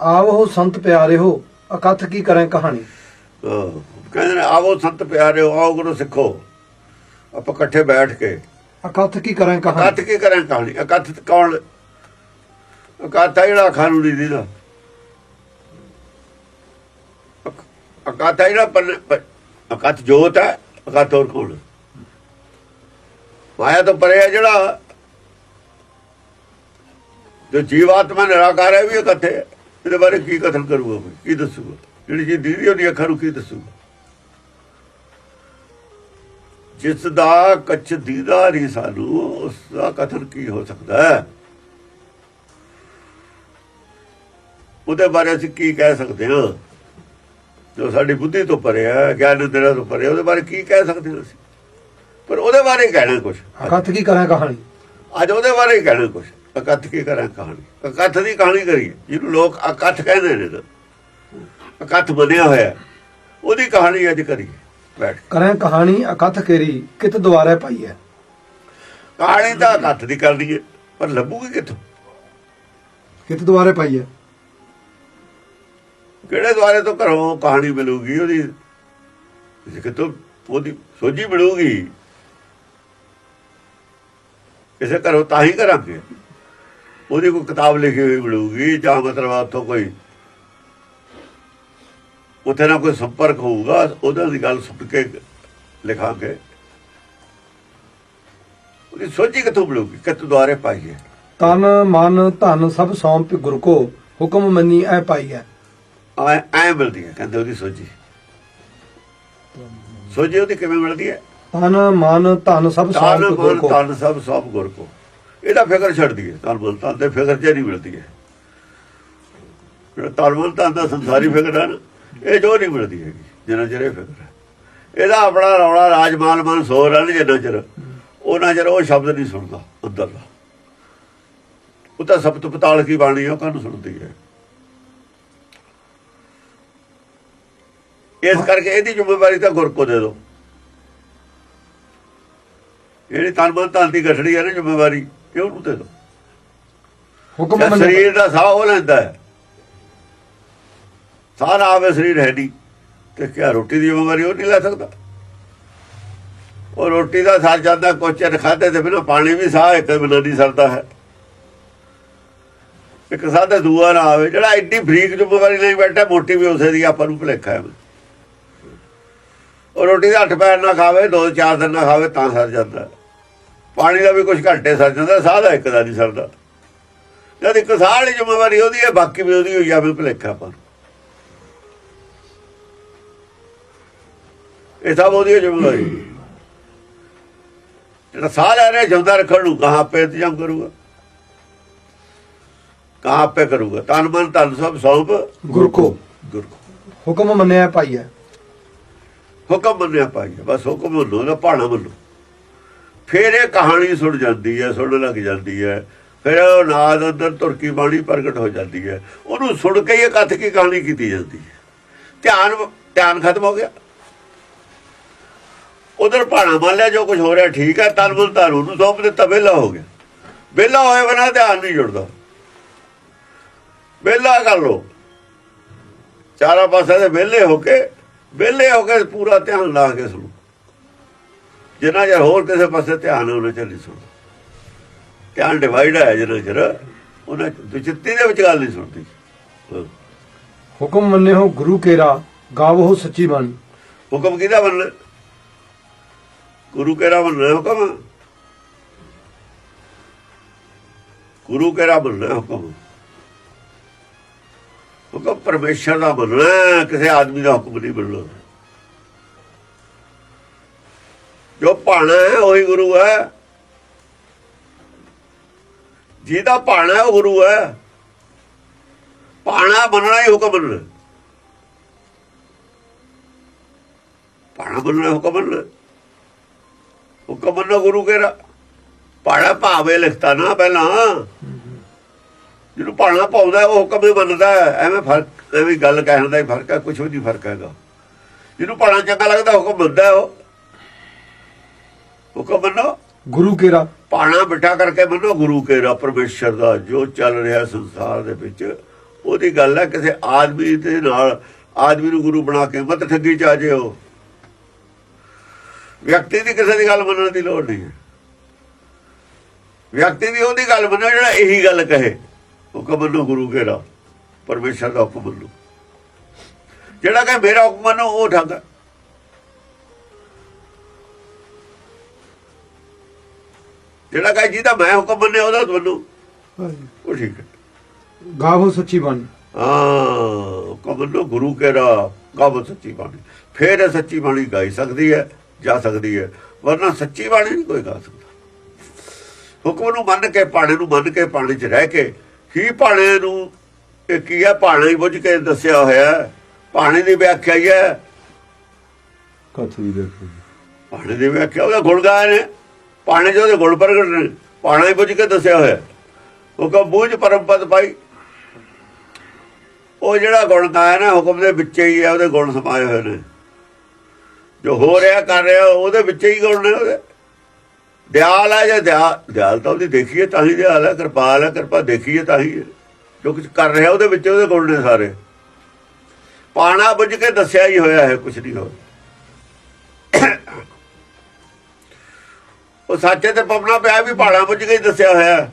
ਆਵੋ ਸੰਤ ਪਿਆਰੇ ਹੋ ਅਕਥ ਕੀ ਕਰੇ ਕਹਾਣੀ? ਆਹ, ਕਹਿੰਦੇ ਨੇ ਆਵੋ ਸੰਤ ਪਿਆਰਿਓ ਆਓ ਗੁਰੂ ਸਿੱਖੋ। ਆਪਾਂ ਇਕੱਠੇ ਬੈਠ ਕੇ। ਅਕਥ ਕੀ ਕਰੇ ਕਹਾਣੀ? ਕੀ ਕਰਾਂ ਕਹਾਣੀ? ਇਕੱਠ ਕੌਣ ਆ ਜਿਹੜਾ ਖਾਨੂੰ ਦੀ ਦੀ ਦਾ ਇਕੱਠ ਆ ਜਿਹੜਾ ਪਰ ਇਕੱਠ ਜੋਤ ਹੈ ਇਕੱਠ ਹੋਰ ਕੌਣ ਮਾਇਆ ਤੋਂ ਪਰੇ ਹੈ ਜਿਹੜਾ। ਜੋ ਜੀਵਾਤਮਾ ਨਿਰਾਕਾਰ ਹੈ ਵੀ ਇਕੱਠੇ ਹੈ। ਇਹਦੇ ਬਾਰੇ ਕੀ ਕਥਨ ਕਰੂਗਾ ਕੋਈ ਕੀ ਦੱਸੂਗਾ? ਜਿਹੜੀ ਜੀ ਦੀਦੀ ਉਹਦੀ ਅੱਖਾਂ ਨੂੰ ਕੀ ਦੱਸੂਗਾ? ਜਿਸ ਦਾ ਕੱਚ ਦੀਦਾ ਨਹੀਂ ਸਾਨੂੰ ਉਸ ਦਾ ਕਥਨ ਕੀ ਹੋ ਸਕਦਾ ਹੈ? ਉਹਦੇ ਬਾਰੇ ਅਸੀਂ ਕੀ ਕਹਿ ਸਕਦੇ ਹਾਂ? ਜੋ ਸਾਡੀ ਬੁੱਧੀ ਤੋਂ ਪਰੇ ਹੈ ਗਿਆਨ ਦੇਣਾ ਤੋਂ ਪਰੇ ਉਹਦੇ ਬਾਰੇ ਕੀ ਕਹਿ ਸਕਦੇ ਹਾਂ ਅਸੀਂ? ਪਰ ਉਹਦੇ ਬਾਰੇ ਕਹਿਣਾ ਕੁਝ ਅਕਥ ਕੀ ਕਰੇ ਕਹਾਣੀ? ਅੱਜ ਉਹਦੇ ਬਾਰੇ ਕਹਿਣਾ ਕੁਝ ਇਕੱਠ ਕੀ ਕਰਾਂ ਕਹਾਣੀ? ਇਕੱਠ ਦੀ ਕਹਾਣੀ ਕਰੀਏ। ਜਿਹਨੂੰ ਲੋਕ ਇਕੱਠ ਕਹਿੰਦੇ ਨੇ ਨਾ ਇਕੱਠ ਬਣਿਆ ਹੋਇਆ। ਉਹਦੀ ਕਹਾਣੀ ਅੱਜ ਕਰੀਏ। ਬੈਠ। ਕਰੇ ਕਹਾਣੀ ਅਕਥ ਕੇਰੀ ਕਿਤ ਦੁਆਰੇ ਪਾਈ ਹੈ? ਕਹਾਣੀ ਤਾਂ ਇਕੱਠ ਦੀ ਕਰਨੀ ਹੈ ਪਰ ਲੱਭੂਗੀ ਕਿੱਥੋਂ? ਕਿਤ ਦੁਆਰੇ ਪਾਈ ਹੈ? ਕਿਹੜੇ ਦੁਆਰੇ ਤੋਂ ਘਰੋਂ ਕਹਾਣੀ ਮਿਲੂਗੀ ਉਹਦੀ? ਕਿਤੋਂ ਉਹਦੀ ਸੋਝੀ ਮਿਲੂਗੀ? ਕਿਸੇ ਘਰੋਂ ਤਾਂ ਹੀ ਕਰਾਂਗੇ। ਉਹਦੀ ਕੋਈ ਕਿਤਾਬ ਲਿਖੀ ਹੋਈ ਮਿਲੂਗੀ ਜਾਂ ਮਤਲਬ ਉੱਥੋਂ ਕੋਈ ਉੱਥੇ ਨਾ ਕੋਈ ਸੰਪਰਕ ਹੋਊਗਾ ਉਹਦਾ ਦੀ ਗੱਲ ਸੁਣ ਕੇ ਲਿਖਾਂਗੇ। ਉਹਦੀ ਸੋਝੀ ਕਿੱਥੋਂ ਮਿਲੂਗੀ? ਕਿਤ ਦੁਆਰੇ ਪਾਈਏ ਤਨ ਮਨ ਧਨ ਸਭ ਸੌਂਪ ਗੁਰ ਕੋ ਹੁਕਮ ਮੰਨੀ ਐ ਪਾਈ ਹੈ ਐ ਐ ਮਿਲਦੀ ਹੈ ਕਹਿੰਦੇ ਉਹਦੀ ਸੋਝੀ। ਸੋਝੀ ਉਹਦੀ ਕਿਵੇਂ ਮਿਲਦੀ ਹੈ? ਤਨ ਮਨ ਧਨ ਸਭ ਸੌਂਪ ਗੁਰ ਕੋ। ਤਨ ਸਭ ਸਭ ਗੁਰ ਕੋ। ਇਹਦਾ ਫਿਕਰ ਛੱਡਦੀ ਹੈ ਤਨ ਮਨ ਤੇ ਫਿਕਰ ਚ ਨਹੀਂ ਮਿਲਦੀ ਹੈ ਜਿਹੜਾ ਤਨ ਮਨ ਦਾ ਸੰਸਾਰੀ ਫਿਕਰ ਹੈ ਇਹ ਜੋ ਨਹੀਂ ਮਿਲਦੀ ਹੈਗੀ, ਜਿੰਨਾ ਚਿਰ ਇਹ ਫਿਕਰ ਹੈ। ਇਹਦਾ ਆਪਣਾ ਰੌਲਾ ਰਾਜਮਾਲ ਮਨ ਸੋ ਰਹਿਣ ਜਿੰਨਾ ਚਿਰ, ਉਹਨਾਂ ਚਿਰ ਉਹ ਸ਼ਬਦ ਨਹੀਂ ਸੁਣਦਾ ਅੰਦਰਲਾ ਉਹ ਤਾਂ ਸਭ ਤੋਂ ਪਤਾਲ ਕੀ ਬਾਣੀ ਉਹ ਕਾਹਨੂੰ ਸੁਣਦੀ ਹੈ? ਇਸ ਕਰਕੇ ਇਹਦੀ ਜ਼ਿੰਮੇਵਾਰੀ ਤਾਂ ਗੁਰ ਕੋ ਦੇ ਦਿਓ। ਜਿਹੜੀ ਤਨ ਮਨ ਧਨ ਦੀ ਗਠੜੀ ਹੈ ਨਾ ਜ਼ਿੰਮੇਵਾਰੀ ਇਹ ਉਹਨੂੰ ਦੇ ਹੁਕਮ ਜੇ ਮੰਨੀ ਸਰੀਰ ਦਾ ਸਾਹ ਉਹ ਲੈਂਦਾ ਹੈ। ਸਾਹ ਨਾ ਆਵੇ ਸਰੀਰ ਹੈ ਨਹੀਂ ਤੇ ਕਿਆ ਰੋਟੀ ਦੀ ਜ਼ਿੰਮੇਵਾਰੀ ਉਹ ਨਹੀਂ ਲੈ ਸਕਦਾ। ਉਹ ਰੋਟੀ ਦਾ ਸਰ ਜਾਂਦਾ ਕੋਚਰ ਖਾਦੇ ਤੇ ਬਿਨਾਂ ਪਾਣੀ ਵੀ ਸਾਹ ਇੱਕ ਬਿਨਾਂ ਨਹੀਂ ਸਰਦਾ ਹੈ। ਇੱਕ ਸਾਧੇ ਦੂਆ ਨਾ ਆਵੇ ਜਿਹੜਾ ਐਡੀ ਫਰੀਕ ਜ਼ਿੰਮੇਵਾਰੀ ਲਈ ਬੈਠਾ ਮੋਟੀ ਵੀ ਉਸੇ ਦੀ ਆਪਾਂ ਨੂੰ ਭੁਲੇਖਾ ਹੈ। ਉਹ ਰੋਟੀ ਦਾ ਅੱਠ ਪੈਰ ਨਾ ਖਾਵੇ ਦੋ ਚਾਰ ਦਿਨ ਨਾ ਖਾਵੇ ਤਾਂ ਸਰ ਜਾਂਦਾ ਹੈ। ਪਾਣੀ ਦਾ ਵੀ ਕੁਝ ਘੰਟੇ ਸਰ ਜਾਂਦਾ ਸਾਹ ਦਾ ਇੱਕ ਦਾ ਨਹੀਂ ਸਰਦਾ। ਜਦ ਇੱਕ ਸਾਹ ਵਾਲੀ ਜ਼ਿੰਮੇਵਾਰੀ ਉਹਦੀ ਹੈ ਬਾਕੀ ਵੀ ਉਹਦੀ ਹੋਈ ਜਾਵੇ ਭੁਲੇਖਾ ਪਰ ਇਹ ਸਭ ਉਹਦੀ ਜ਼ਿੰਮੇਵਾਰੀ। ਜਿਹੜਾ ਸਾਹ ਲੈ ਰਿਹਾ ਜਿਉਂਦਾ ਰੱਖਣ ਨੂੰ ਕਹਾਂ ਪੇ ਇੰਤਜ਼ਾਮ ਕਰੂਗਾ। ਕਹਾਂ ਪੇ ਕਰੂਗਾ। ਤਨ ਮਨ ਤਨ ਸਭ ਸੌਂਪ। ਗੁਰ ਕੋ ਗੁਰ ਕੋ ਹੁਕਮ ਮੰਨਿਆ ਪਾਈ ਹੈ। ਹੁਕਮ ਮੰਨਿਆ ਪਾਈਏ ਬਸ ਹੁਕਮ ਮੰਨੋ ਨਾ ਭਾਣਾ ਮੰਨੋ। ਫਿਰ ਇਹ ਕਹਾਣੀ ਸੁਣ ਜਾਂਦੀ ਹੈ ਸੁਣਨ ਲੱਗ ਜਾਂਦੀ ਹੈ। ਫਿਰ ਉਹ ਨਾਦ ਅੰਦਰ ਤੁਰਕੀ ਬਾਣੀ ਪ੍ਰਗਟ ਹੋ ਜਾਂਦੀ ਹੈ। ਉਹਨੂੰ ਸੁਣ ਕੇ ਹੀ ਇਹ ਕੱਥ ਕੀ ਕਹਾਣੀ ਕੀਤੀ ਜਾਂਦੀ ਹੈ? ਧਿਆਨ ਧਿਆਨ ਖਤਮ ਹੋ ਗਿਆ। ਉਧਰ ਭਾਣਾ ਮੰਨ ਲਿਆ ਜੋ ਕੁਝ ਹੋ ਰਿਹਾ ਠੀਕ ਹੈ, ਤਨ ਮਨ ਧਾਰੂ ਉਹਨੂੰ ਸੌਂਪ ਦਿੱਤਾ, ਵਿਹਲਾ ਹੋ ਗਿਆ। ਵਿਹਲਾ ਹੋਏ ਬਿਨਾਂ ਧਿਆਨ ਨਹੀਂ ਜੁੜਦਾ। ਵਿਹਲਾ ਕਰ ਲੋ ਚਾਰਾਂ ਪਾਸੇ ਦੇ ਵਿਹਲੇ ਹੋ ਕੇ, ਵਿਹਲੇ ਹੋ ਕੇ ਪੂਰਾ ਧਿਆਨ ਲਾ ਕੇ ਸੁਣੋ। ਜਿੰਨਾ ਚਿਰ ਹੋਰ ਕਿਸੇ ਪਾਸੇ ਧਿਆਨ ਉਹਨਾਂ ਚ ਨਹੀਂ ਸੁਣਦਾ। ਧਿਆਨ ਡਿਵਾਈਡ ਹੈ ਜਿੰਨਾ ਚਿਰ ਉਹਨਾਂ ਦੁਚਿੱਤੀ ਦੇ ਵਿੱਚ ਗੱਲ ਨਹੀਂ ਸੁਣਦੀ। ਹੁਕਮ ਮੰਨੇ ਹੋ ਗੁਰੂ ਕੇਰਾ ਗਾਵੋ ਸੱਚੀ ਬਾਣੀ। ਹੁਕਮ ਕਿਹਦਾ ਮੰਨਣਾ? ਗੁਰੂ ਕਿਹੜਾ ਮੰਨਣਾ ਹੁਕਮ? ਗੁਰੂ ਕਿਹੜਾ ਮੰਨਣਾ ਹੁਕਮ? ਹੁਕਮ ਪਰਮੇਸ਼ਰ ਦਾ ਮੰਨਣਾ ਕਿਸੇ ਆਦਮੀ ਦਾ ਹੁਕਮ ਨਹੀਂ ਮੰਨਣਾ। ਜੋ ਭਾਣਾ ਹੈ, ਉਹੀ ਗੁਰੂ ਹੈ। ਜਿਹਦਾ ਭਾਣਾ ਉਹ ਗੁਰੂ ਹੈ। ਭਾਣਾ ਮੰਨਣਾ ਹੀ ਹੁਕਮ ਮੰਨਣਾ ਪਾਣਾ ਮੰਨਣਾ ਹੁਕਮ ਮੰਨਣਾ ਹੁਕਮ ਮੰਨੋ ਗੁਰੂ ਕੇਰਾ ਭਾਣਾ ਭਾਵੇਂ ਲਿਖਤਾ ਨਾ ਪਹਿਲਾਂ। ਜਿਹਨੂੰ ਭਾਣਾ ਪਾਉਂਦਾ ਉਹ ਹੁਕਮ ਹੀ ਮੰਨਦਾ ਐਵੇਂ ਫ਼ਰਕ, ਐਵੇਂ ਗੱਲ ਕਹਿਣ ਦਾ ਹੀ ਫ਼ਰਕ ਹੈ ਕੁਝ ਵੀ ਨਹੀਂ ਫ਼ਰਕ ਹੈਗਾ। ਜਿਹਨੂੰ ਭਾਣਾ ਚੰਗਾ ਲੱਗਦਾ ਹੁਕਮ ਮੰਨਦਾ ਉਹ ਹੁਕਮ ਮੰਨੋ। ਗੁਰੂ ਕੇਰਾ ਪਾਣਾ ਬਿਠਾ ਕਰਕੇ ਮੰਨੋ ਗੁਰੂ ਕੇਰਾ ਪਰਮੇਸ਼ਰ ਦਾ ਜੋ ਚੱਲ ਰਿਹਾ ਸੰਸਾਰ ਦੇ ਵਿੱਚ ਉਹਦੀ ਗੱਲ ਹੈ ਕਿਸੇ ਆਦਮੀ ਦੇ ਨਾਲ ਆਦਮੀ ਨੂੰ ਗੁਰੂ ਬਣਾ ਕੇ ਮਤ ਠੱਗੀ ਚ ਆ ਜੇ ਉਹ ਵਿਅਕਤੀ ਦੀ ਕਿਸੇ ਦੀ ਗੱਲ ਮੰਨਣ ਦੀ ਲੋੜ ਨਹੀਂ ਹੈ। ਵਿਅਕਤੀ ਦੀ ਉਹਦੀ ਗੱਲ ਮੰਨੋ ਜਿਹੜਾ ਇਹੀ ਗੱਲ ਕਹੇ ਹੁਕਮ ਮੰਨੋ ਗੁਰੂ ਕੇਰਾ ਪਰਮੇਸ਼ਰ ਦਾ ਹੁਕਮ ਮੰਨੋ। ਜਿਹੜਾ ਕਹੇ ਮੇਰਾ ਹੁਕਮ ਮੰਨੋ ਉਹ ਠੱਗ ਜਿਹੜਾ ਕਹੇ ਜਿਹਦਾ ਮੈਂ ਹੁਕਮ ਮੰਨਿਆ ਉਹਦਾ ਮੰਨੋ ਉਹ ਠੀਕ ਹੈ। ਗਾਵੋ ਸੱਚੀ ਬਾਣੀ। ਹਾਂ ਕਬਲੋ ਗੁਰੂ ਕੇਰਾ ਗਾਵ ਸੱਚੀ ਬਾਣੀ। ਫੇਰ ਇਹ ਸੱਚੀ ਬਾਣੀ ਗਾਈ ਸਕਦੀ ਹੈ ਜਾ ਸਕਦੀ ਹੈ। ਵਰਨਾ ਸੱਚੀ ਬਾਣੀ ਨਹੀਂ ਕੋਈ ਗਾ ਸਕਦਾ। ਹੁਕਮ ਨੂੰ ਮੰਨ ਕੇ ਪਾਣੇ ਨੂੰ ਮੰਨ ਕੇ ਪਾਣੀ 'ਚ ਰਹਿ ਕੇ ਹੀ ਪਾਣੇ ਨੂੰ ਇਹ ਕੀ ਹੈ? ਪਾਣੀ ਹੀ ਬੁੱਝ ਕੇ ਦੱਸਿਆ ਹੋਇਆ ਹੈ। ਪਾਣੀ ਦੀ ਵਿਆਖਿਆ ਹੀ ਹੈ। ਕਥ ਦੇਖੋ ਪਾਣੀ ਦੀ ਵਿਆਖਿਆ ਉਹਦਾ ਗੁਣ ਗਾਏ ਨੇ। ਪਾਣੇ ਚ ਉਹਦੇ ਗੁਣ ਪ੍ਰਗਟ ਨੇ। ਪਾਣੀ ਬੁੱਝ ਕੇ ਦੱਸਿਆ ਹੋਇਆ। ਹੁਕਮ ਬੂਝ ਪਰਮ ਪਾਈ ਉਹ ਜਿਹੜਾ ਗੁਣ ਗਾਇਆ ਨਾ, ਹੁਕਮ ਦੇ ਵਿੱਚ ਹੀ ਹੈ ਉਹਦੇ ਗੁਣ ਸਮਾਏ ਹੋਏ ਨੇ। ਜੋ ਹੋ ਰਿਹਾ, ਕਰ ਰਿਹਾ, ਉਹਦੇ ਵਿੱਚ ਹੀ ਗੁਣ ਨੇ ਉਹਦੇ। ਦਿਆਲ ਹੈ ਜਾਂ ਦਿਆਲ ਦਿਆਲ ਤਾਂ ਉਹਦੀ ਦੇਖੀਏ, ਤਾਂ ਹੀ ਦਿਆਲ ਹੈ ਕਿਰਪਾਲ ਹੈ ਕਿਰਪਾ ਦੇਖੀਏ, ਤਾਂ ਹੀ। ਜੋ ਕੁਝ ਕਰ ਰਿਹਾ, ਉਹਦੇ ਵਿੱਚ ਉਹਦੇ ਗੁਣ ਨੇ ਸਾਰੇ। ਪਾਣਾ ਬੁੱਝ ਕੇ ਦੱਸਿਆ ਹੀ ਹੋਇਆ ਹੈ ਕੁਝ ਨਹੀਂ ਹੋਰ। ਉਹ ਸੱਚੇ ਤੇ ਪਵਨਾ ਪਿਆ ਵੀ ਪਹਾੜਾਂ ਬੁੱਝ ਕੇ ਦੱਸਿਆ ਹੋਇਆ। ਹੈ।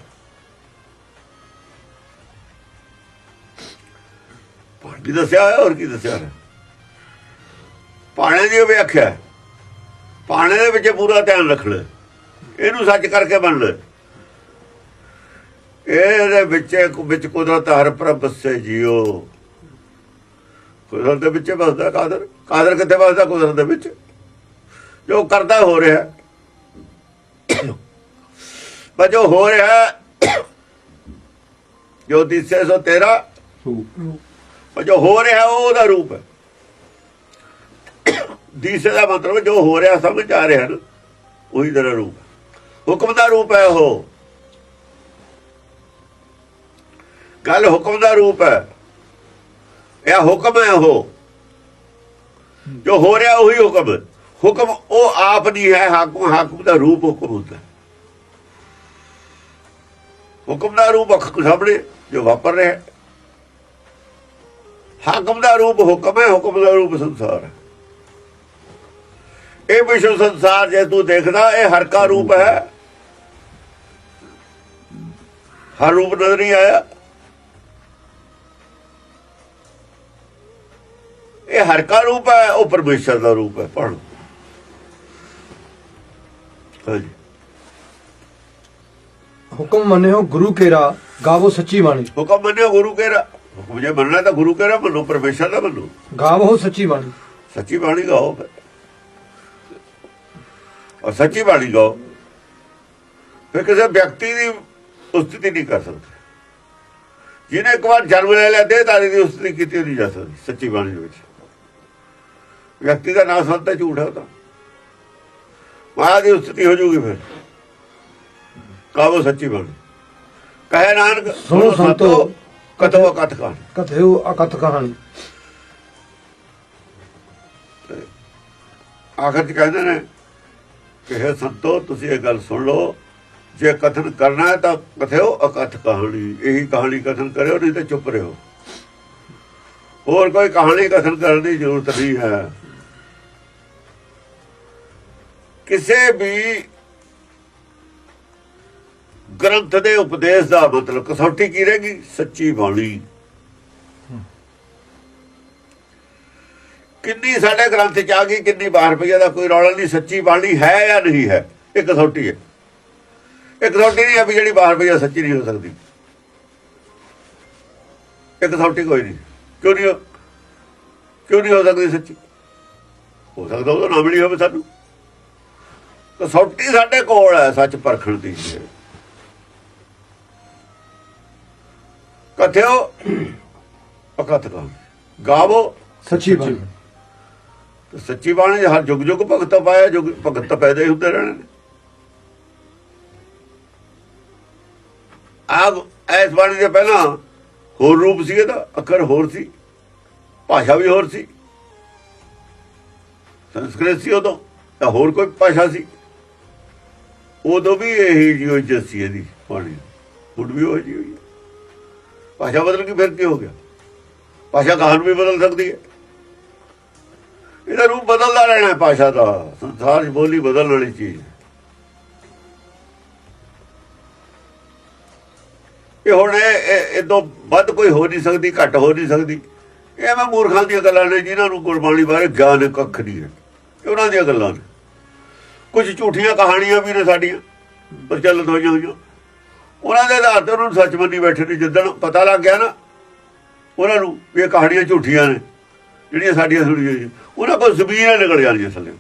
ਦੱਸਿਆ ਹੋਇਆ, ਹੋਰ ਕੀ ਦੱਸਿਆ ਹੋਇਆ? ਪਾਣੇ ਦੀ ਵਿਆਖਿਆ। ਪਾਣੇ ਦੇ ਵਿੱਚ ਪੂਰਾ ਧਿਆਨ ਰੱਖਣਾ। ਇਹਨੂੰ ਸੱਚ ਕਰਕੇ ਮੰਨਣਾ ਇਹਦੇ ਵਿੱਚ ਵਿੱਚ ਕੁਦਰਤ ਹਰ ਪ੍ਰਭ ਬਸੇ ਜਿਓ। ਕੁਦਰਤ ਦੇ ਵਿੱਚ ਵਸਦਾ ਕਾਦਰ। ਕਾਦਰ ਕਿੱਥੇ ਵਸਦਾ ਕੁਦਰਤ ਦੇ ਵਿੱਚ? ਜੋ ਕਰਦਾ ਹੋ ਰਿਹਾ। ਪਰ ਜੋ ਹੋ ਰਿਹਾ ਜੋ ਦਿਸੇ ਸੋ ਤੇਰਾ ਪਰ ਜੋ ਹੋ ਰਿਹਾ ਉਹ ਉਹਦਾ ਰੂਪ ਹੈ। ਦਿਸੇ ਦਾ ਮਤਲਬ ਜੋ ਹੋ ਰਿਹਾ, ਸਮਝ ਆ ਰਿਹਾ ਨਾ, ਉਹੀ ਤੇਰਾ ਰੂਪ ਹੁਕਮ ਦਾ ਰੂਪ ਹੈ ਉਹ। ਗੱਲ ਹੁਕਮ ਦਾ ਰੂਪ ਹੈ। ਇਹ ਹੁਕਮ ਹੈ ਉਹ। ਜੋ ਹੋ ਰਿਹਾ, ਉਹੀ ਹੁਕਮ ਹੁਕਮ ਉਹ ਆਪ ਨਹੀਂ ਹੈ, ਹਾਕਮ ਹਾਕਮ ਦਾ ਰੂਪ ਹੁਕਮ ਹੁੰਦਾ ਹੁਕਮ ਦਾ ਰੂਪ ਅੱਖ ਸਾਹਮਣੇ ਜੋ ਵਾਪਰ ਰਿਹਾ ਹੈ। ਹਾਕਮ ਦਾ ਰੂਪ ਹੁਕਮ ਹੈ ਹੁਕਮ ਦਾ ਰੂਪ ਸੰਸਾਰ ਹੈ। ਇਹ ਵਿਸ਼ਵ ਸੰਸਾਰ ਜੇ ਤੂੰ ਦੇਖਦਾ, ਇਹ ਹਰ ਕਾ ਰੂਪ ਹੈ। ਹਰ ਰੂਪ ਨਜ਼ਰ ਨਹੀਂ ਆਇਆ। ਇਹ ਹਰ ਕਾ ਰੂਪ ਹੈ, ਉਹ ਪਰਮੇਸ਼ਰ ਦਾ ਰੂਪ ਹੈ। ਪੜ੍ਹ ਹਾਂਜੀ। ਹੁਕਮ ਮੰਨਿਓ ਗੁਰੂ ਕੇਰਾ ਗਾਵੋ ਸੱਚੀ ਬਾਣੀ। ਹੁਕਮ ਮੰਨਿਓ ਗੁਰੂ ਕੇਰਾ। ਹੁਕਮ ਜੇ ਮੰਨਣਾ ਤਾਂ ਗੁਰੂ ਕੇਰਾ ਮੰਨੋ ਪਰਮੇਸ਼ਰ ਦਾ ਮੰਨੋ। ਗਾਵੋ ਸੱਚੀ ਬਾਣੀ। ਸੱਚੀ ਬਾਣੀ ਗਾਓ ਔਰ ਸੱਚੀ ਬਾਣੀ ਗਾਓ। ਫਿਰ ਕਿਸੇ ਵਿਅਕਤੀ ਦੀ ਉਸਤਤੀ ਨਹੀਂ ਕਰ ਸਕਦੇ। ਜਿਹਨੇ ਇੱਕ ਵਾਰ ਜਨਮ ਲੈ ਲਿਆ ਦੇਹਧਾਰੀ ਦੀ ਉਸਤਤੀ ਕੀਤੀ ਨਹੀਂ ਜਾ ਸਕਦੀ ਸੱਚੀ ਬਾਣੀ ਦੇ ਵਿੱਚ। ਵਿਅਕਤੀ ਦਾ ਨਾਮ ਸੰਤ ਝੂਠ ਹੈ ਤਾਂ। ਮਾਇਆ ਦੀ ਉਸਤਤੀ ਹੋ ਜਾਊਗੀ ਫਿਰ। ਕਾਹੋ ਸੱਚੀ ਬਾਣੀ ਕਹੇ ਨਾਨਕ ਸੁਣੋ ਸੰਤੋ, ਕਥ ਕਹਾਣੀ। ਕਥਿਓ ਅਕਥ ਕਹਾਣੀ। ਆਖਰ ਚ ਕਹਿੰਦੇ ਨੇ ਕਿ ਹੈ ਸੰਤੋ ਤੁਸੀਂ ਇਹ ਗੱਲ ਸੁਣ ਲਓ ਜੇ ਕਥਨ ਕਰਨਾ ਹੈ ਤਾਂ ਕਥਿਓ ਅਕਥ ਕਹਾਣੀ ਇਹੀ ਕਹਾਣੀ ਕਥਨ ਕਰਿਓ ਨਹੀਂ ਤਾਂ ਚੁੱਪ ਰਹੋ। ਹੋਰ ਕੋਈ ਕਹਾਣੀ ਕਥਨ ਕਰਨ ਦੀ ਜ਼ਰੂਰਤ ਨਹੀਂ ਹੈ। ਕਿਸੇ ਵੀ ਗ੍ਰੰਥ ਦੇ ਉਪਦੇਸ਼ ਦਾ ਮਤਲਬ ਕਸੌਟੀ ਕੀ ਰਹੇਗੀ ਸੱਚੀ ਬਾਣੀ। ਕਿੰਨੀ ਸਾਡੇ ਗ੍ਰੰਥ ਚ ਆ ਗਈ, ਕਿੰਨੀ ਬਾਹਰ ਰੁਪਈਆ ਦਾ ਕੋਈ ਰੌਲਾ ਨਹੀਂ, ਸੱਚੀ ਬਾਣੀ ਹੈ ਜਾਂ ਨਹੀਂ ਹੈ? ਇਹ ਕਸੌਟੀ ਹੈ। ਇਹ ਕਸੌਟੀ ਨਹੀਂ ਹੈ ਵੀ ਜਿਹੜੀ ਬਾਹਰ ਰੁਪਈਆ ਸੱਚੀ ਨਹੀਂ ਹੋ ਸਕਦੀ। ਇਹ ਕਸੌਟੀ ਕੋਈ ਨਹੀਂ। ਕਿਉਂ ਨਹੀਂ ਹੋ- ਕਿਉਂ ਨਹੀਂ ਹੋ ਸਕਦੀ ਸੱਚੀ? ਹੋ ਸਕਦਾ ਉਹ ਨਾ ਮਿਲੀ ਹੋਵੇ ਸਾਨੂੰ। ਕਸੌਟੀ ਸਾਡੇ ਕੋਲ ਹੈ, ਸੱਚ ਪਰਖਣ ਦੀ। ਕਥਿਓ ਅਕਥ ਕਾ ਗਾਵੋ। ਸੱਚੀ ਬਾਣੀ। ਤੇ ਸੱਚੀ ਬਾਣੀ ਹਰ ਜੁਗ ਜੁਗ ਭਗਤ ਪਾਇਆ ਜੁਗ ਭਗਤ ਪੈਦਾ ਹੀ ਹੁੰਦੇ ਰਹਿਣੇ ਨੇ ਆਗ ਇਸ ਬਾਣੀ ਦੇ ਪਹਿਲਾਂ ਹੋਰ ਰੂਪ ਸੀ ਇਹਦਾ ਅੱਖਰ ਹੋਰ ਸੀ ਭਾਸ਼ਾ ਵੀ ਹੋਰ ਸੀ। ਸੰਸਕ੍ਰਿਤ ਸੀ ਉਦੋਂ ਤਾਂ ਹੋਰ ਕੋਈ ਭਾਸ਼ਾ ਸੀ। ਉਦੋਂ ਵੀ ਇਹੀ ਜਿਹੀ ਇੱਜ਼ਤ ਸੀ ਇਹਦੀ ਬਾਣੀ। ਹੁਣ ਵੀ ਉਹ ਜਿਹੀ ਹੋਈ। ਭਾਸ਼ਾ ਬਦਲ ਕੇ ਫਿਰ ਕੀ ਹੋ ਗਿਆ? ਭਾਸ਼ਾ ਕਹਾਣ ਵੀ ਬਦਲ ਸਕਦੀ ਹੈ? ਇਹਦਾ ਰੂਪ ਬਦਲਦਾ ਰਹਿਣਾ ਭਾਸ਼ਾ ਦਾ। ਸੰਸਾਰ 'ਚ ਬੋਲੀ ਬਦਲਣ ਵਾਲੀ ਚੀਜ਼ ਹੈ। ਇਹ ਹੁਣ ਇਹ ਤੋਂ ਵੱਧ ਕੋਈ ਹੋ ਨਹੀਂ ਸਕਦੀ, ਘੱਟ ਹੋ ਨਹੀਂ ਸਕਦੀ। ਇਹ ਮੈਂ ਮੂਰਖਾਂ ਦੀਆਂ ਗੱਲਾਂ ਨੇ, ਜਿਨ੍ਹਾਂ ਨੂੰ ਗੁਰਬਾਣੀ ਬਾਰੇ ਗਿਆਨ ਕੱਖ ਨਹੀਂ ਹੈ। ਇਹ ਉਹਨਾਂ ਦੀਆਂ ਗੱਲਾਂ ਨੇ। ਕੁਝ ਝੂਠੀਆਂ ਕਹਾਣੀਆਂ ਵੀ ਨੇ ਸਾਡੀਆਂ। ਪ੍ਰਚਲਿਤ ਹੋਈਆਂ ਹੋਈਆਂ। ਉਹਨਾਂ ਦੇ ਆਧਾਰ ਤੇ ਉਹਨਾਂ ਨੂੰ ਸੱਚ ਮੰਨੀ ਬੈਠੇ ਨੇ ਜਿੱਦਣ ਪਤਾ ਲੱਗ ਗਿਆ ਨਾ, ਉਹਨਾਂ ਨੂੰ ਵੀ ਇਹ ਕਹਾਣੀਆਂ ਝੂਠੀਆਂ ਨੇ, ਜਿਹੜੀਆਂ ਸਾਡੀਆਂ ਸੁਣੀਆਂ ਜੀ ਉਹਨਾਂ ਕੋਲ ਜ਼ਮੀਨਾਂ ਨਿਕਲ ਜਾਣੀਆਂ ਥੱਲੇ।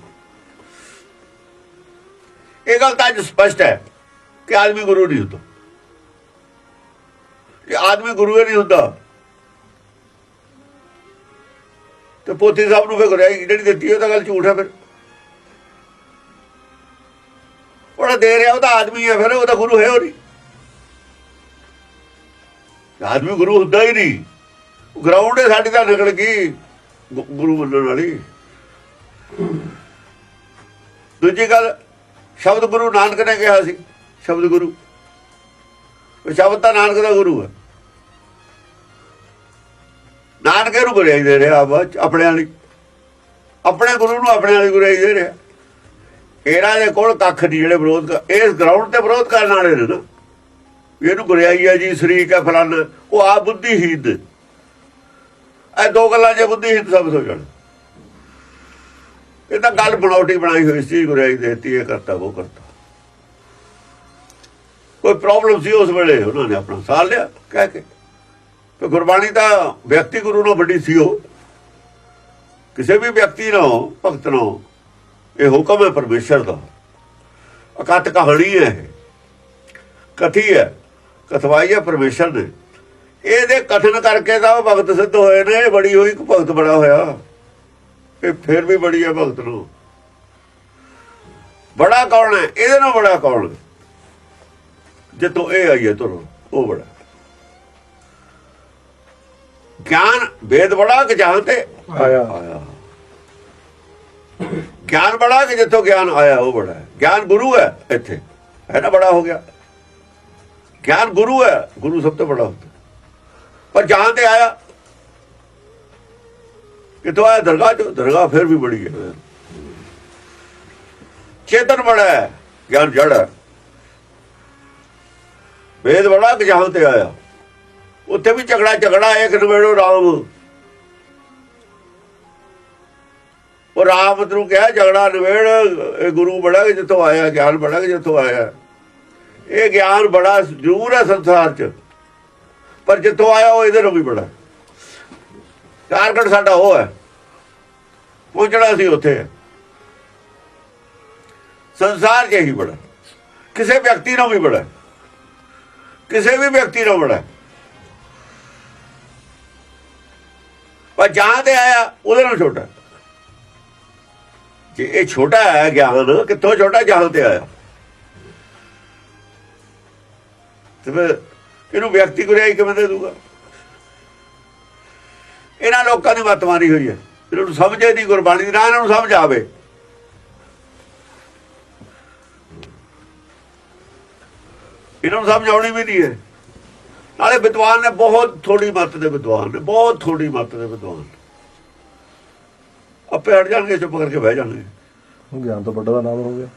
ਇਹ ਗੱਲ ਤਾਂ ਅੱਜ ਸਪਸ਼ਟ ਹੈ ਕਿ ਆਦਮੀ ਗੁਰੂ ਨਹੀਂ ਹੁੰਦਾ। ਕਿ ਆਦਮੀ ਗੁਰੂ ਹੀ ਨਹੀਂ ਹੁੰਦਾ। ਤੇ ਪੋਥੀ ਸਾਹਿਬ ਨੂੰ ਫਿਰ ਗੁਰਿਆਈ ਜਿਹੜੀ ਦਿੱਤੀ ਉਹ ਤਾਂ ਗੱਲ ਝੂਠ ਹੈ ਫਿਰ। ਉਹਦਾ ਦੇ ਰਿਹਾ ਉਹ ਤਾਂ ਆਦਮੀ ਹੈ ਫਿਰ ਉਹਦਾ ਗੁਰੂ ਹੈ ਉਹ ਨਹੀਂ ਆਦਮੀ ਗੁਰੂ ਹੁੰਦਾ ਹੀ ਨਹੀਂ। ਗਰਾਊਂਡ ਹੈ ਸਾਡੀ ਤਾਂ ਨਿਕਲ ਗਈ, ਗੁ- ਗੁਰੂ ਬੋਲਣ ਵਾਲੀ। ਦੂਜੀ ਗੱਲ, ਸ਼ਬਦ ਗੁਰੂ ਨਾਨਕ ਨੇ ਕਿਹਾ ਸੀ, ਸ਼ਬਦ ਗੁਰੂ। ਉਹ ਸ਼ਬਦ ਤਾਂ ਨਾਨਕ ਦਾ ਗੁਰੂ ਹੈ। ਨਾਨਕ ਨੂੰ ਗੁਰਿਆਈ ਦੇ ਰਿਹਾ ਆਪ ਆਪਣੇ ਵਾਲੀ ਆਪਣੇ ਗੁਰੂ ਨੂੰ ਆਪਣੇ ਵਾਲੀ ਗੁਰਿਆਈ ਦੇ ਰਿਹਾ। ਇਹਨਾਂ ਦੇ ਕੋਲ ਕੱਖ ਨਹੀਂ ਜਿਹੜੇ ਵਿਰੋਧ ਕਰ, ਇਸ ਗਰਾਊਂਡ ਤੇ ਵਿਰੋਧ ਕਰਨ ਵਾਲੇ ਨੇ ਨਾ। ਇਹਨੂੰ ਗੁਰਿਆਈ ਹੈ ਜੀ, ਸ਼ਰੀਕ ਹੈ ਫਲਾਨਾ ਉਹ ਆ ਬੁੱਧੀਹੀਦ ਇਹ ਦੋ ਗੱਲਾਂ ਜੇ ਬੁੱਧੀਹੀਦ ਸਭ ਹੋ ਜਾਣ। ਇਹ ਤਾਂ ਗੱਲ ਬਣਾਉਟੀ ਬਣਾਈ ਹੋਈ ਸੀ, ਗੁਰਿਆਈ ਦੇਤੀ, ਇਹ ਕਰਤਾ, ਉਹ ਕਰਤਾ। ਕੋਈ ਪ੍ਰੋਬਲਮ ਸੀ ਉਸ ਵੇਲੇ, ਉਹਨਾਂ ਨੇ ਆਪਣਾ ਸਾਰ ਲਿਆ, ਕਹਿ ਕੇ। ਤੇ ਗੁਰਬਾਣੀ ਤਾਂ ਵਿਅਕਤੀ ਗੁਰੂ ਨਾਲ ਵੱਡੀ ਸੀ ਉਹ। ਕਿਸੇ ਵੀ ਵਿਅਕਤੀ ਨਾਲ, ਭਗਤ ਨਾਲ, ਇਹ ਹੁਕਮ ਹੈ ਪਰਮੇਸ਼ਰ ਦਾ। ਅਕਤ ਕਹਾਣੀ ਹੈ ਇਹ। ਕਥੀ ਹੈ। ਕਥਵਾਈ ਹੈ ਪਰਮੇਸ਼ਰ ਨੇ ਇਹਦੇ ਕਥਨ ਕਰਕੇ ਤਾਂ ਉਹ ਭਗਤ ਸਿੱਧ ਹੋਏ ਨੇ ਬੜੀ ਹੋਈ ਕਿ ਭਗਤ ਬੜਾ ਹੋਇਆ। ਇਹ ਫਿਰ ਵੀ ਬੜੀ ਹੈ ਭਗਤ ਨੂੰ। ਬੜਾ ਕੌਣ ਹੈ? ਇਹਦੇ ਨਾਲ ਬੜਾ ਕੌਣ? ਜਿੱਤੋਂ ਇਹ ਆਈ ਹੈ ਤੁਰੋ ਉਹ ਬੜਾ। ਗਿਆਨ ਵੇਦ ਬੜਾ ਕਿ ਜਹਾਂ ਤੇ ਆਇਆ। ਆਇਆ। ਗਿਆਨ ਬੜਾ ਕਿ ਜਿੱਥੋਂ ਗਿਆਨ ਆਇਆ ਉਹ ਬੜਾ ਹੈ। ਗਿਆਨ ਗੁਰੂ ਹੈ ਇੱਥੇ। ਹੈ ਨਾ ਬੜਾ ਹੋ ਗਿਆ। ਗਿਆਨ ਗੁਰੂ ਹੈ, ਗੁਰੂ ਸਭ ਤੋਂ ਬੜਾ ਹੁੰਦਾ। ਪਰ ਜਹਾਂ ਤੇ ਆਇਆ। ਕਿਤੋਂ ਆਇਆ? ਦਰਗਾਹ ਚੋਂ, ਦਰਗਾਹ ਫਿਰ ਵੀ ਬੜੀ ਹੈ। ਚੇਤਨ ਬੜਾ ਹੈ, ਗਿਆਨ ਜੜ ਹੈ। ਵੇਦ ਬੜਾ ਕਿ ਤੇ ਆਇਆ। ਉੱਥੇ ਵੀ ਝਗੜਾ ਝਗੜਾ, ਇੱਕ ਨਵੇੜੋ ਰਾਮ। ਉਹ ਰਾਮ ਨੂੰ ਕਿਹਾ, ਝਗੜਾ ਨਵੇੜ, ਇਹ ਗੁਰੂ ਬੜਾ ਕਿ ਜਿੱਥੋਂ ਆਇਆ, ਗਿਆਨ ਬੜਾ ਕਿ ਜਿੱਥੋਂ ਆਇਆ। ਇਹ ਗਿਆਨ ਬੜਾ ਜ਼ਰੂਰ ਹੈ ਸੰਸਾਰ 'ਚ। ਪਰ ਜਿੱਥੋਂ ਆਇਆ ਉਹ ਇਹਦੇ ਨੂੰ ਵੀ ਬੜਾ। ਟਾਰਗੇਟ ਸਾਡਾ ਉਹ ਹੈ। ਪਹੁੰਚਣਾ ਸੀ ਉੱਥੇ। ਸੰਸਾਰ 'ਚ ਹੀ ਬੜਾ। ਕਿਸੇ ਵਿਅਕਤੀ ਨੂੰ ਵੀ ਬੜਾ। ਕਿਸੇ ਵੀ ਵਿਅਕਤੀ ਨੂੰ ਬੜਾ। ਪਰ ਜਹਾਂ ਤੇ ਆਇਆ, ਉਹਦੇ ਨਾਲ ਛੋਟਾ। ਜੇ ਇਹ ਛੋਟਾ ਹੈ ਗਿਆਨ, ਕਿੱਥੋਂ ਛੋਟਾ? ਜਹਾਂ ਤੇ ਆਇਆ। ਤੇ ਫਿਰ ਇਹਨੂੰ ਵਿਅਕਤੀ ਗੁਰਿਆਈ ਕਿਵੇਂ ਦੇ ਦੂਗਾ? ਇਹਨਾਂ ਲੋਕਾਂ ਦੀ ਮੱਤ ਮਾਰੀ ਹੋਈ ਹੈ। ਇਹਨਾਂ ਨੂੰ ਸਮਝੇ ਨਹੀਂ, ਗੁਰਬਾਣੀ ਦੀ ਨਾ ਇਹਨਾਂ ਨੂੰ ਸਮਝ ਆਵੇ। ਇਹਨਾਂ ਨੂੰ ਸਮਝ ਆਉਣੀ ਵੀ ਨਹੀਂ ਹੈ। ਨਾਲੇ ਵਿਦਵਾਨ ਨੇ ਬਹੁਤ ਥੋੜੀ ਮੱਤ ਦੇ ਵਿਦਵਾਨ ਨੇ, ਬਹੁਤ ਥੋੜੀ ਮੱਤ ਦੇ ਵਿਦਵਾਨ। ਆਪੇ ਹਟ ਜਾਣਗੇ, ਚੁੱਪ ਕਰਕੇ ਬਹਿ ਜਾਣਗੇ। ਗਿਆਨ ਤੋਂ ਵੱਡਾ ਦਾ ਨਾਮ ਹੋ ਗਿਆ।